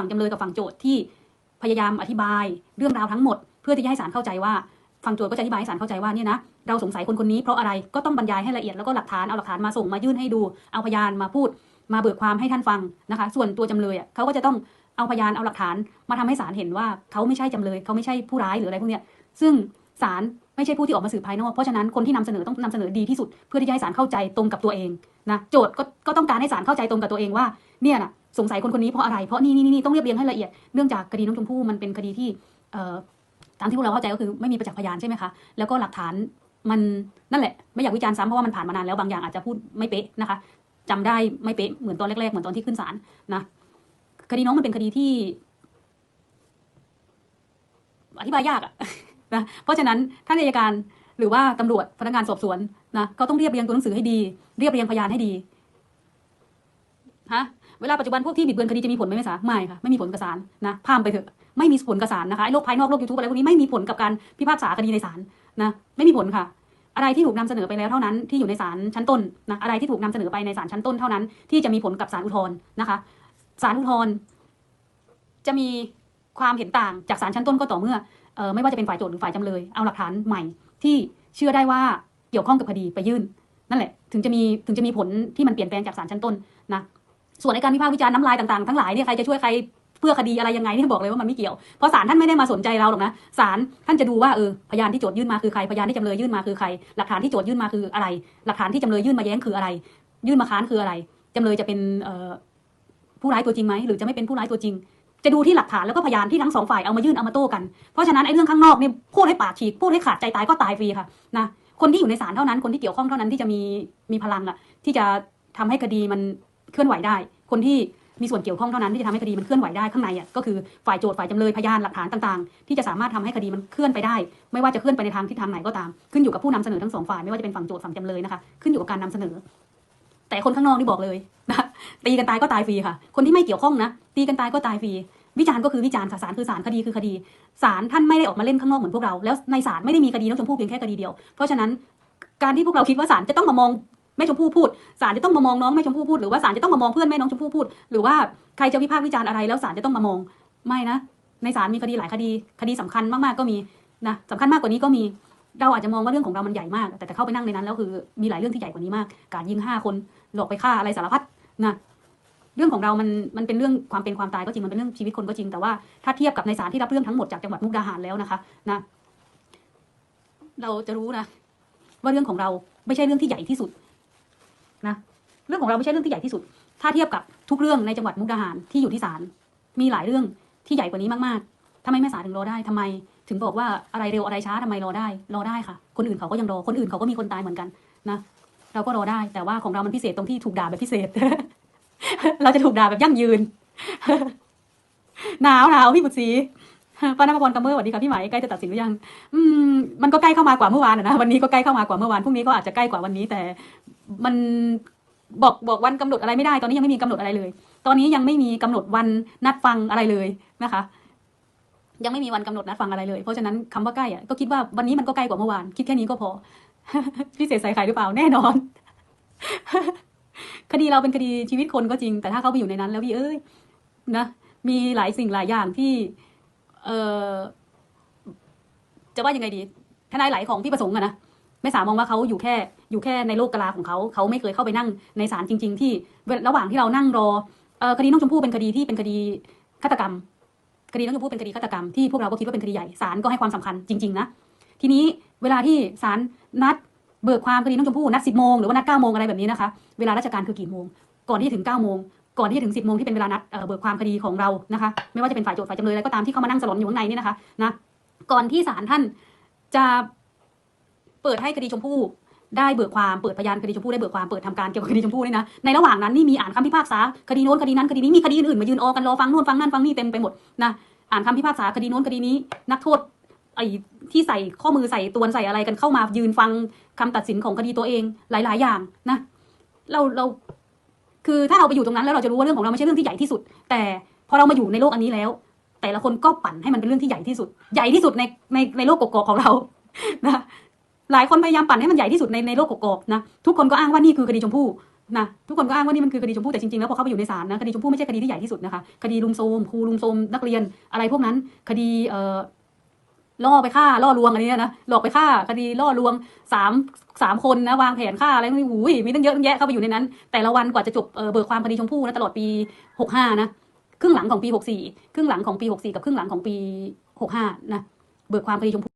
ฝั่งจำเลยกับฝั่งโจทย์ที่พยายามอธิบายเรื่องราวทั้งหมด เพื่อที่จะให้ศาลเข้าใจว่าฝั่งโจทย์ก็จะอธิบายให้ศาลเข้าใจว่าเนี่ยนะเราสงสัยคนคนนี้เพราะอะไรก็ต้องบรรยายให้ละเอียดแล้วก็หลักฐานเอาหลักฐานมาส่งมายื่นให้ดูเอาพยานมาพูด มาเบิกความให้ท่านฟังนะคะ ส่วนตัวจำเลยอะเขาก็จะต้องเอาพยานเอาหลักฐานมาทำให้ศาลเห็นว่าเขาไม่ใช่จำเลยเขาไม่ใช่ผู้ร้ายหรืออะไรพวกเนี้ยซึ่งศาลไม่ใช่ผู้ที่ออกมาสืบภายนอกเพราะฉะนั้นคนที่นำเสนอต้องนำเสนอดีที่สุด เพื่อที่จะให้ศาลเข้าใจตรงกับตัวเองนะโจทย์ก็ก็ต้องการให้ศาลเข้าใจตรงกับตัวเองว่าเนี่ยน่ะ สงสัยคนคนนี้เพราะอะไร เพราะนี่นี่นี่ต้องเรียบเรียงให้ละเอียด เนื่องจากคดีน้องชมพู่มันเป็นคดีที่เออตามที่พวกเราเข้าใจก็คือไม่มีประจักษ์พยานใช่ไหมคะ แล้วก็หลักฐานมันนั่นแหละ ไม่อยากวิจารณ์ซ้ำเพราะว่ามันผ่านมานานแล้วบางอย่างอาจจะพูดไม่เป๊ะนะคะจำได้ไม่เป๊ะเหมือนตอนแรกๆเหมือนตอนที่ขึ้นศาลนะคดีน้องมันเป็นคดีที่ อธิบายยากอะนะเพราะฉะนั้นท่านอัยการหรือว่าตำรวจพนักงานสอบสวนนะก็ต้องเรียบเรียงตัวหนังสือให้ดี เรียบเรียงพยานให้ดีฮะ เวลาปัจจุบันพวกที่บิดเบือนคดีจะมีผลไหมไม่สาไม่ค่ะไม่มีผลกับศาลนะพามไปเถอะไม่มีผลกับศาลนะคะไอ้โลกภายนอกโลกยูทูบอะไรพวกนี้ไม่มีผลกับการพิพากษาคดีในศาลนะไม่มีผลค่ะ อะไรที่ถูกนำเสนอไปแล้วเท่านั้นที่อยู่ในศาลชั้นต้นนะอะไรที่ถูกนำเสนอไปในศาลชั้นต้นเท่านั้น ที่จะมีผลกับศาลอุทธรณ์นะคะศาลอุทธรณ์จะมีความเห็นต่างจากศาลชั้นต้นก็ต่อเมื่อออไม่ว่าจะเป็นฝ่ายโจทย์หรือฝ่ายจำเลย เอาหลักฐานใหม่ ที่เชื่อได้ว่าเกี่ยวข้องกับคดีไปยื่น นั่นแหละ ถึงจะมีถึงจะมีผลที่มันเปลี่ยนแปลงจากศาลชั้นต้นนะ ส่วนในการวิพากษ์วิจารณ์น้ำลายต่างๆทั้งหลายเนี่ยใครจะช่วยใครเพื่อคดีอะไรยังไงเนี่ยบอกเลยว่ามันไม่เกี่ยว เพราะศาลท่านไม่ได้มาสนใจเราหรอกนะศาลท่านจะดูว่าเออพยานที่โจทยื่นมาคือใครพยานที่จำเลยยื่นมาคือใคร หลักฐานที่โจทยื่นมาคืออะไร หลักฐานที่จำเลยยื่นมาแย้งคืออะไร ยื่นมาค้านคืออะไรจำเลยจะเป็นผู้ร้ายตัวจริงไหมหรือจะไม่เป็นผู้ร้ายตัวจริง จะดูที่หลักฐานแล้วก็พยานที่ทั้งสองฝ่ายเอามายื่นเอามาโต้กันเพราะฉะนั้นไอ้เรื่องข้างนอกเนี่ยพูดให้ปากฉีกพูดให้ขาดใจตายก็ตายฟรีค่ะนะคนที่อยู่ในศาลเท่านั้นคนที่เกี่ยวข้องเท่านั้นที่จะมีมีพลังอะที่จะทำให้คดีมัน เคลื่อนไหวได้ คนที่มีส่วนเกี่ยวข้องเท่านั้นที่จะทำให้คดีมันเคลื่อนไหวได้ข้างในอะก็คือฝ่ายโจทย์ฝ่ายจำเลยพยานหลักฐานต่างๆ ที่จะสามารถทำให้คดีมันเคลื่อนไปได้ ไม่ว่าจะเคลื่อนไปในทางทิศทางไหนก็ตาม ขึ้นอยู่กับผู้นำเสนอทั้งสองฝ่ายไม่ว่าจะเป็นฝั่งโจทย์ฝั่งจำเลยนะคะขึ้นอยู่กับการนำเสนอ แต่คนข้างนอกนี่บอกเลยนะตีกันตายก็ตายฟรีค่ะ คนที่ไม่เกี่ยวข้องนะตีกันตายก็ตายฟรีวิจารณ์ก็คือวิจารณ์ค่ะศาลคือศาลคดีคือคดีศาลท่านไม่ได้ออกมาเล่นข้างนอกเหมือนพวกเราแล้วในศาลไม่ได้มีคดีน้องชมพู่เพียงแค่คดีเดียวเพราะฉะนั้นการที่พวกเราคิดว่าศาลจะต้องมามอง แม่ชมพู่พูดศาลจะต้องมามองน้องแม่ชมพู่พูดหรือว่าศาลจะต้องมามองเพื่อนแม่น้องชมพู่พูด หรือว่าใครจะวิพากษ์วิจารณ์อะไรแล้วศาลจะต้องมามองไม่นะ ในศาลมีคดีหลายคดีคดีสำคัญมากๆก็มีนะสำคัญมากกว่านี้ก็มีเราอาจจะมองว่าเรื่องของเรามันใหญ่มาก แต่แต่เข้าไปนั่งในนั้นแล้วคือมีหลายเรื่องที่ใหญ่กว่านี้มาก การยิงห้าคนหลอกไปฆ่าอะไรสารพัดนะเรื่องของเรามันมันเป็นเรื่องความเป็นความตายก็จริงมันเป็นเรื่องชีวิตคนก็จริงแต่ว่าถ้าเทียบกับในศาลที่รับเรื่องทั้งหมดจากจังหวัดมุกดาหารแล้วนะคะนะ เราจะรู้นะ ว่าเรื่องของเราไม่ใช่เรื่องที่ใหญ่ที่สุด นะเรื่องของเราไม่ใช่เรื่องที่ใหญ่ที่สุด ถ้าเทียบกับทุกเรื่องในจังหวัดมุกดาหารที่อยู่ที่ศาลมีหลายเรื่องที่ใหญ่กว่านี้มากๆทำไมแม่ศาลถึงรอได้ทำไม ถึงบอกว่าอะไรเร็วอะไรช้าทำไมรอได้ รอได้ค่ะ คนอื่นเขาก็ยังรอคนอื่นเขาก็มีคนตายเหมือนกันนะเราก็รอได้แต่ว่าของเรามันพิเศษตรงที่ถูกด่าแบบพิเศษ เราจะถูกด่าแบบยั่งยืนหนาวหนาวพี่บุตรศรีป้านภพรกัมเมอร์สวัสดีค่ะพี่ไหมใกล้จะตัดสินหรือยัง อืมมันก็ใกล้เข้ามากว่าเมื่อวานนะวันนี้ก็ใกล้เข้ามากว่าเมื่อวานพรุ่งนี้ก็อาจจะใกล้กว่าวันนี้แต่ มันบอกบอกวันกำหนดอะไรไม่ได้ ตอนนี้ยังไม่มีกำหนดอะไรเลย ตอนนี้ยังไม่มีกำหนดวันนัดฟังอะไรเลยนะคะ ยังไม่มีวันกำหนดนัดฟังอะไรเลย เพราะฉะนั้นคำว่าใกล้อะก็คิดว่าวันนี้มันก็ใกล้กว่าเมื่อวาน คิดแค่นี้ก็พอพิเศษใส่ไข่หรือเปล่าแน่นอน คดีเราเป็นคดีชีวิตคนก็จริง แต่ถ้าเขาไปอยู่ในนั้น แล้วพี่เอ้ยนะมีหลายสิ่งหลายอย่างที่ เออจะว่ายังไงดีทนายไหลของพี่ประสงค์อะนะ ไม่สามองว่าเขาอยู่แค่อยู่แค่ในโลกกลาของเขาเขาไม่เคยเข้าไปนั่งในศาลจริง ๆ ที่ระหว่างที่เรานั่งรอคดีน้องชมพู่เป็นคดีที่เป็นคดีฆาตกรรม คดีน้องชมพู่เป็นคดีฆาตกรรมที่พวกเราก็คิดว่าเป็นคดีใหญ่ศาลก็ให้ความสำคัญจริง ๆ นะ ทีนี้เวลาที่ศาลนัดเบิกความคดีน้องชมพู่นัดสิบโมงหรือว่านัดเก้าโมงอะไรแบบนี้นะคะเวลาราชการคือกี่โมง ก่อนที่จะถึงเก้าโมงก่อนที่จะถึงสิบโมงที่เป็นเวลานัดเบิกความคดีของเรานะคะ ไม่ว่าจะเป็นฝ่ายโจทย์ฝ่ายจำเลยอะไรก็ตามที่เข้ามานั่งสลอนอยู่ข้างในนี่นะคะนะก่อนที่ศาลท่านจะ เปิดให้คดีชมพู่ได้เบิกความเปิดพยานคดีชมพู่ได้เบิกความเปิดทำการเกี่ยวกับคดีชมพู่นี่นะในระหว่างนั้นนี่มีอ่านคำพิพากษาคดีโน้นคดีนั้นคดีนี้มีคดีอื่นๆมายืนออกันรอฟังนู่นฟังนั่นฟังนี่เต็มไปหมดนะอ่านคำพิพากษาคดีโน้นคดีนี้ นักโทษไอ้ที่ใส่ข้อมือใส่ตัวใส่อะไรกันเข้ามายืนฟังคำตัดสินของคดีตัวเองหลาย ๆ อย่างนะ เราเราคือถ้าเราไปอยู่ตรงนั้นแล้วเราจะรู้ว่าเรื่องของเราไม่ใช่เรื่องที่ใหญ่ที่สุด แต่พอเรามาอยู่ในโลกอันนี้แล้ว แต่ละคนก็ปั่นให้มันเป็นเรื่องที่ใหญ่ที่สุด ใหญ่ที่สุดในในในโลกกอกของเรานะ หลายคนพยายามปั่นให้มันใหญ่ที่สุดในในโลกกอกๆนะทุกคนก็อ้างว่านี่คือคดีชมพู่นะทุกคนก็อ้างว่านี่มันคือคดีชมพู่แต่จริงๆแล้วพอเข้าไปอยู่ในศาลนะคดีชมพู่ไม่ใช่คดีที่ใหญ่ที่สุดนะคะคดีลุมโทมครูลุมโทมนักเรียนอะไรพวกนั้น คดีเอ่อล่อไปฆ่าล่อลวงอะไรเนี่ยนะหลอกไปฆ่าคดีล่อลวงสามสามคนนะวางแผนฆ่าอะไรไม่หูยมีตั้งเยอะตั้งแยะเข้าไปอยู่ในนั้น แต่ละวันกว่าจะจบเอ่อเบิกความคดีชมพู่นะตลอดปีหกห้านะครึ่งหลังของปีหกสี่ครึ่งหลังของปีหกสี่กับครึ่งหลังของปีหกห้านะเบิกความคดีชมพู่